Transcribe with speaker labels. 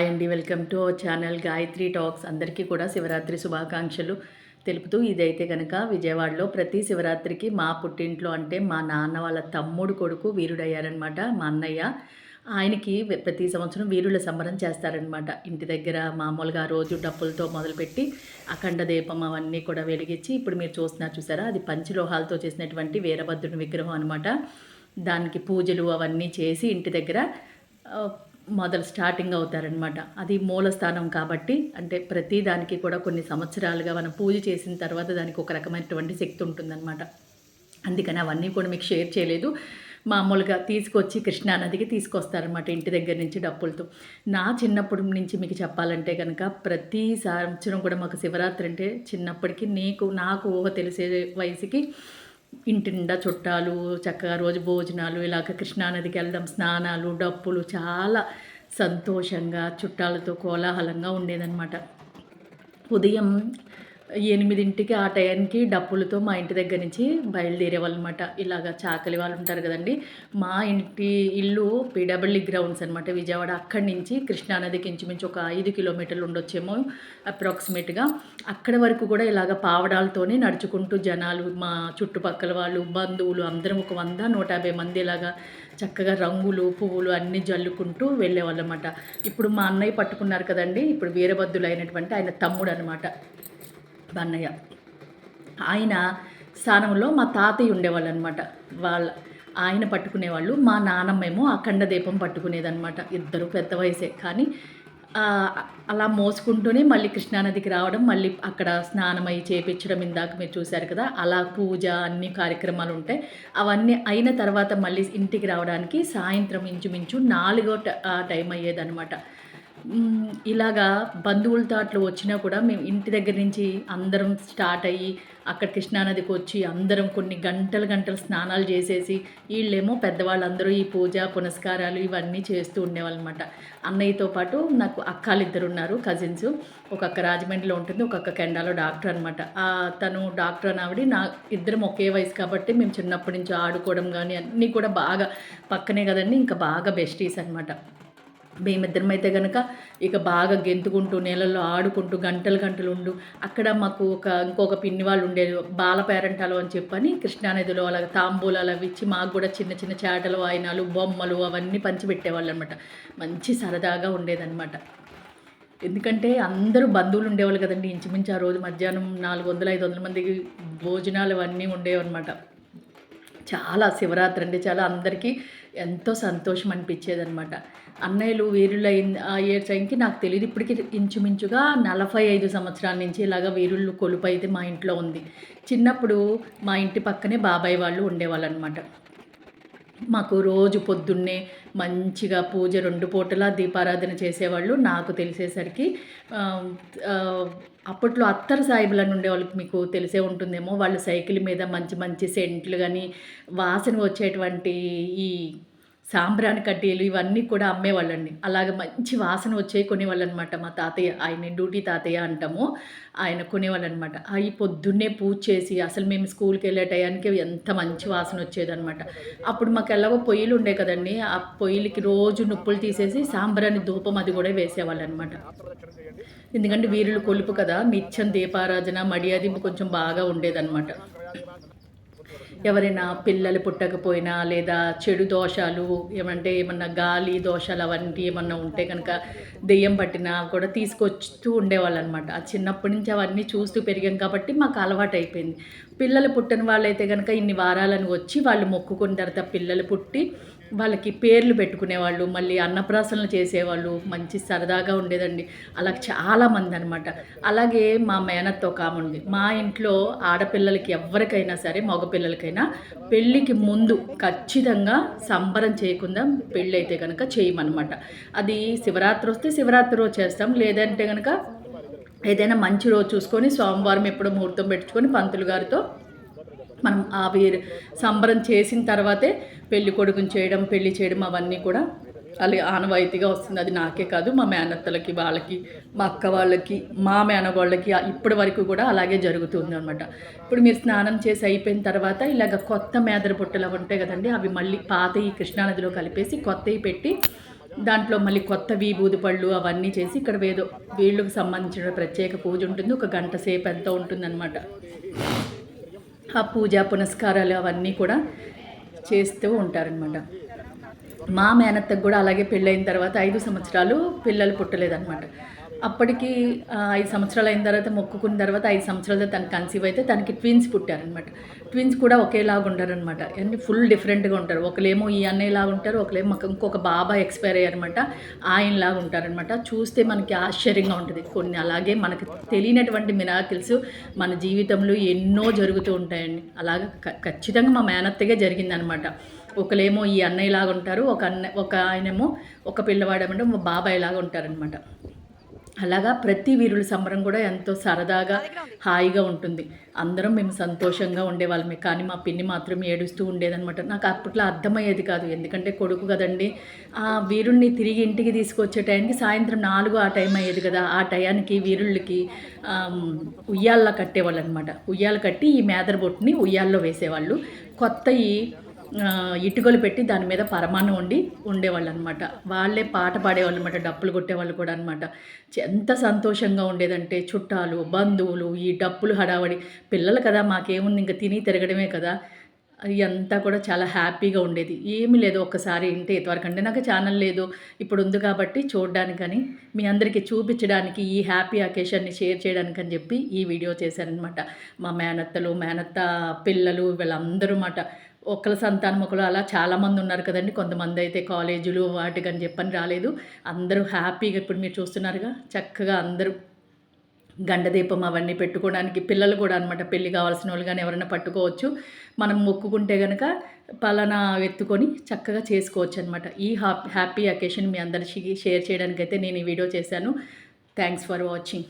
Speaker 1: Hi అండి welcome to our channel Gayatri talks. అందరికీ కూడా శివరాత్రి శుభాకాంక్షలు తెలుపుతూ ఇదైతే కనుక విజయవాడలో ప్రతి శివరాత్రికి మా పుట్టింట్లో అంటే మా నాన్న వాళ్ళ తమ్ముడు కొడుకు వీరుడయ్యారనమాట మా అన్నయ్య. ఆయనకి ప్రతి సంవత్సరం వీరుల సంబరం చేస్తారనమాట ఇంటి దగ్గర మామూలుగా రోజు డప్పులతో మొదలుపెట్టి అఖండ దీపం అవన్నీ కూడా వెలిగించి ఇప్పుడు మీరు చూస్తున్నారు చూసారా అది పంచలోహాలతో చేసినటువంటి వీరభద్రుని విగ్రహం అనమాట దానికి పూజలు అవన్నీ చేసి ఇంటి దగ్గర మొదలు స్టార్టింగ్ అవుతారనమాట అది మూలస్థానం కాబట్టి అంటే ప్రతి దానికి కూడా కొన్ని సంవత్సరాలుగా మనం పూజ చేసిన తర్వాత దానికి ఒక రకమైనటువంటి శక్తి ఉంటుందన్నమాట. అందుకని అవన్నీ కూడా మీకు షేర్ చేయలేదు. మామూలుగా తీసుకొచ్చి కృష్ణానదికి తీసుకొస్తారనమాట ఇంటి దగ్గర నుంచి డప్పులతో. నా చిన్నప్పటి నుంచి మీకు చెప్పాలంటే కనుక ప్రతి సంవత్సరం కూడా మాకు శివరాత్రి అంటే చిన్నప్పటికీ నీకు నాకు ఊహ తెలిసే వయసుకి ఇంటి నిండా చుట్టాలు చక్కగా రోజు భోజనాలు ఇలాగ కృష్ణానదికి వెళ్ళడం స్నానాలు డప్పులు చాలా సంతోషంగా చుట్టాలతో కోలాహలంగా ఉండేదన్నమాట. ఉదయం ఎనిమిదింటికి ఆ టైంకి డప్పులతో మా ఇంటి దగ్గర నుంచి బయలుదేరేవాళ్ళనమాట ఇలాగ చాకలి వాళ్ళు ఉంటారు కదండి. మా ఇంటి ఇల్లు పీడబ్ల్యూ గ్రౌండ్స్ అనమాట విజయవాడ అక్కడి నుంచి కృష్ణానదికి ఇంచుమించు ఒక ఐదు కిలోమీటర్లు ఉండొచ్చేమో అప్రాక్సిమేట్గా అక్కడ వరకు కూడా ఇలాగ పావడాలతోనే నడుచుకుంటూ జనాలు మా చుట్టుపక్కల వాళ్ళు బంధువులు అందరం ఒక వంద నూట యాభై మంది ఇలాగా చక్కగా రంగులు పువ్వులు అన్నీ జల్లుకుంటూ వెళ్ళేవాళ్ళు అనమాట ఇప్పుడు మా అన్నయ్య పట్టుకున్నారు కదండి. ఇప్పుడు వీరభద్రులు అయినటువంటి ఆయన తమ్ముడు అనమాట బన్నయ్య. ఆయన స్థానంలో మా తాతయ్య ఉండేవాళ్ళు అనమాట వాళ్ళ ఆయన పట్టుకునేవాళ్ళు. మా నాన్నమ్మేమో అఖండ దీపం పట్టుకునేదనమాట. ఇద్దరు పెద్ద వయసే కానీ అలా మోసుకుంటూనే మళ్ళీ కృష్ణానదికి రావడం మళ్ళీ అక్కడ స్నానం అయి చేపించడం ఇందాక మీరు చూశారు కదా అలా పూజ అన్ని కార్యక్రమాలు ఉంటాయి అవన్నీ అయిన తర్వాత మళ్ళీ ఇంటికి రావడానికి సాయంత్రం ఇంచుమించు నాలుగో ట- ఆ టైం అయ్యేదనమాట. ఇలాగా బంధువులతో అట్లా వచ్చినా కూడా మేము ఇంటి దగ్గర నుంచి అందరం స్టార్ట్ అయ్యి అక్కడ కృష్ణానదికి వచ్చి అందరం కొన్ని గంటలు గంటలు స్నానాలు చేసేసి వీళ్ళేమో పెద్దవాళ్ళందరూ ఈ పూజ పునస్కారాలు ఇవన్నీ చేస్తూ ఉండేవాళ్ళనమాట. అన్నయ్యతో పాటు నాకు అక్కలు ఇద్దరు ఉన్నారు కజిన్స్ ఒక అక్క రాజమండ్రిలో ఉంటుంది ఒక అక్క కెండాలో డాక్టర్ అనమాట. తను డాక్టర్ అని నా ఇద్దరం ఒకే వయసు కాబట్టి మేము చిన్నప్పటి నుంచి ఆడుకోవడం కానీ అన్నీ కూడా బాగా పక్కనే కదండి ఇంకా బాగా బెస్టీస్ అనమాట. మేమిద్దరం అయితే కనుక ఇక బాగా గెంతుకుంటూ నీళ్ళల్లో ఆడుకుంటూ గంటలు గంటలు ఉండు. అక్కడ మాకు ఒక ఇంకొక పిన్ని వాళ్ళు ఉండేది బాల పేరంటాలు అని చెప్పని కృష్ణానదిలో అలా తాంబూలాలు అవి ఇచ్చి మాకు కూడా చిన్న చిన్న చేటలు వాయినాలు బొమ్మలు అవన్నీ పంచిపెట్టేవాళ్ళు అనమాట మంచి సరదాగా ఉండేదన్నమాట. ఎందుకంటే అందరూ బంధువులు ఉండేవాళ్ళు కదండి. ఇంచుమించు ఆ రోజు మధ్యాహ్నం నాలుగు వందల ఐదు వందల మందికి భోజనాలు అవన్నీ ఉండేవన్నమాట. చాలా శివరాత్రి అంటే చాలా అందరికీ ఎంతో సంతోషం అనిపించేది అనమాట అన్నయ్యలు వీరులు అయిన అయ్యే టైంకి నాకు తెలియదు ఇప్పటికి ఇంచుమించుగా నలభై ఐదు సంవత్సరాల నుంచి ఇలాగా వీరుళ్ళు కొలుపు అయితే మా ఇంట్లో ఉంది. చిన్నప్పుడు మా ఇంటి పక్కనే బాబాయ్ వాళ్ళు ఉండేవాళ్ళు అనమాట మాకు రోజు పొద్దున్నే మంచిగా పూజ రెండు పూటలా దీపారాధన చేసేవాళ్ళు నాకు తెలిసేసరికి అప్పట్లో అత్తరు సాయిబులు ఉండే వాళ్ళకి మీకు తెలిసే ఉంటుందేమో వాళ్ళు సైకిల్ మీద మంచి మంచి సెంట్లు కానీ వాసన వచ్చేటువంటి ఈ సాంబ్రాణి కడ్డీలు ఇవన్నీ కూడా అమ్మేవాళ్ళండి. అలాగే మంచి వాసన వచ్చే కొనేవాళ్ళు అనమాట మా తాతయ్య ఆయన డ్యూటీ తాతయ్య అంటాము ఆయన కొనేవాళ్ళు అనమాట అవి పొద్దున్నే పూజ చేసి అసలు మేము స్కూల్కి వెళ్ళే టయానికి ఎంత మంచి వాసన వచ్చేదనమాట. అప్పుడు మాకు ఎలాగో పొయ్యిలు ఉండే కదండి ఆ పొయ్యిలకి రోజు నొప్పులు తీసేసి సాంబ్రాణి ధూపం అది కూడా వేసేవాళ్ళు అనమాట ఎందుకంటే వీరులు కొలుపు కదా నిత్యం దీపారాధన మడి అది కొంచెం బాగా ఉండేదన్నమాట ఎవరైనా పిల్లలు పుట్టకపోయినా లేదా చెడు దోషాలు ఏమంటే ఏమన్నా గాలి దోషాలు అవన్నీ ఏమన్నా ఉంటే కనుక దెయ్యం పట్టినా కూడా తీసుకొస్తూ ఉండేవాళ్ళు అనమాట ఆ చిన్నప్పటి నుంచి అవన్నీ చూస్తూ పెరిగాం కాబట్టి మాకు అలవాటు అయిపోయింది. పిల్లలు పుట్టిన వాళ్ళైతే కనుక ఇన్ని వారాలను వచ్చి వాళ్ళు మొక్కుకున్న తర్వాత పిల్లలు పుట్టి వాళ్ళకి పేర్లు పెట్టుకునేవాళ్ళు మళ్ళీ అన్నప్రాసనలు చేసేవాళ్ళు మంచి సరదాగా ఉండేదండి. అలా చాలామంది అనమాట అలాగే మా మేనత్తో ఒక ఆమె ఉంది మా ఇంట్లో ఆడపిల్లలకి ఎవరికైనా సరే మగపిల్లలకైనా పెళ్ళికి ముందు ఖచ్చితంగా సంబరం చేయకుండా పెళ్ళి అయితే కనుక చేయమన్నమాట. అది శివరాత్రి వస్తే శివరాత్రి రోజు చేస్తాం లేదంటే కనుక ఏదైనా మంచి రోజు చూసుకొని సోమవారం ఎప్పుడో ముహూర్తం పెట్టుకొని పంతులు గారితో మనం ఆ వీరు సంబరం చేసిన తర్వాతే పెళ్ళి కొడుకుని చేయడం పెళ్ళి చేయడం అవన్నీ కూడా అలాగే ఆనవాయితీగా వస్తుంది. అది నాకే కాదు మా మేనత్తలకి వాళ్ళకి మా అక్క వాళ్ళకి మా మేనగోళ్ళకి ఇప్పటి వరకు కూడా అలాగే జరుగుతుంది అనమాట ఇప్పుడు మీరు స్నానం చేసి అయిపోయిన తర్వాత ఇలాగ కొత్త మేదర బుట్టలు అవి ఉంటాయి కదండి అవి మళ్ళీ పాత ఈ కృష్ణానదిలో కలిపేసి కొత్తవి పెట్టి దాంట్లో మళ్ళీ కొత్త విభూది పళ్ళు అవన్నీ చేసి ఇక్కడ వేదో వీళ్ళకి సంబంధించిన ప్రత్యేక పూజ ఉంటుంది. ఒక గంట సేపు ఎంతో ఉంటుందన్నమాట. ఆ పూజ పునస్కారాలు అవన్నీ కూడా చేస్తూ ఉంటారనమాట మా మేనత్తకు కూడా అలాగే పెళ్ళైన తర్వాత ఐదు సంవత్సరాలు పిల్లలు పుట్టలేదన్నమాట. అప్పటికి ఐదు సంవత్సరాలు అయిన తర్వాత మొక్కుకున్న తర్వాత ఐదు సంవత్సరాలతో తను కన్సీవ్ అయితే తనకి ట్విన్స్ పుట్టారనమాట ట్విన్స్ కూడా ఒకేలాగా ఉంటారనమాట అన్ని ఫుల్ డిఫరెంట్గా ఉంటారు. ఒకలేమో ఈ అన్నయ్యలాగా ఉంటారు ఒకలేమో మాకు ఇంకొక బాబా ఎక్స్పైర్ అయ్యారనమాట ఆయనలాగా ఉంటారనమాట చూస్తే మనకి ఆశ్చర్యంగా ఉంటుంది. కొన్ని అలాగే మనకు తెలియనటువంటి మిరాకిల్స్ మన జీవితంలో ఎన్నో జరుగుతూ ఉంటాయండి. అలాగే క- ఖచ్చితంగా మా మేనత్తగా జరిగిందనమాట ఒకలేమో ఈ అన్నయ్యలాగా ఉంటారు ఒక అన్న ఒక ఆయనేమో ఒక పిల్లవాడేమంటే మా బాబాయ్ లాగా ఉంటారనమాట అలాగా ప్రతి వీరుల సంబరం కూడా ఎంతో సరదాగా హాయిగా ఉంటుంది. అందరం మేము సంతోషంగా ఉండేవాళ్ళమే. కానీ మా పిన్ని మాత్రం ఏడుస్తూ ఉండేదన్నమాట. నాకు అప్పట్లో అర్థమయ్యేది కాదు. ఎందుకంటే కొడుకు కదండి. ఆ వీరుణ్ణి తిరిగి ఇంటికి తీసుకొచ్చే టైంకి సాయంత్రం నాలుగు ఆ టైం అయ్యేది కదా. ఆ టయానికి వీరుళ్ళకి ఉయ్యాల్లో కట్టేవాళ్ళు అనమాట ఉయ్యాల కట్టి ఈ మేదర బొట్టుని ఉయ్యాల్లో వేసేవాళ్ళు. కొత్త ఈ ఇటుకలు పెట్టి దాని మీద పరమాన్నం వండి ఉండేవాళ్ళు అనమాట వాళ్ళే పాట పాడేవాళ్ళు అనమాట డప్పులు కొట్టేవాళ్ళు కూడా అనమాట. ఎంత సంతోషంగా ఉండేదంటే చుట్టాలు బంధువులు ఈ డప్పులు హడావడి. పిల్లలు కదా మాకేముంది ఇంకా తిని తిరగడమే కదా. అంతా కూడా చాలా హ్యాపీగా ఉండేది. ఏమీ లేదు ఒక్కసారి ఇంటే ఇంతవరకంటే నాకు ఛానల్ లేదు ఇప్పుడు ఉంది కాబట్టి చూడడానికని మీ అందరికీ చూపించడానికి ఈ హ్యాపీ అకేషన్ని షేర్ చేయడానికి అని చెప్పి ఈ వీడియో చేశారనమాట. మా మేనత్తలు మేనత్త పిల్లలు వీళ్ళందరూ మాట. ఒకళ్ళ సంతానం ఒకరు అలా చాలామంది ఉన్నారు కదండి. కొంతమంది అయితే కాలేజీలు వాటికని చెప్పని రాలేదు. అందరూ హ్యాపీగా ఇప్పుడు మీరు చూస్తున్నారుగా. చక్కగా అందరూ గండదీపం అవన్నీ పెట్టుకోవడానికి పిల్లలు కూడా అనమాట పెళ్ళి కావాల్సిన వాళ్ళు కానీ ఎవరైనా పట్టుకోవచ్చు. మనం మొక్కుకుంటే కనుక పలానా ఎత్తుకొని చక్కగా చేసుకోవచ్చు అనమాట ఈ హ్యాపీ అకేషన్ మీ అందరికీ షేర్ చేయడానికైతే నేను ఈ వీడియో చేశాను. Thanks for watching.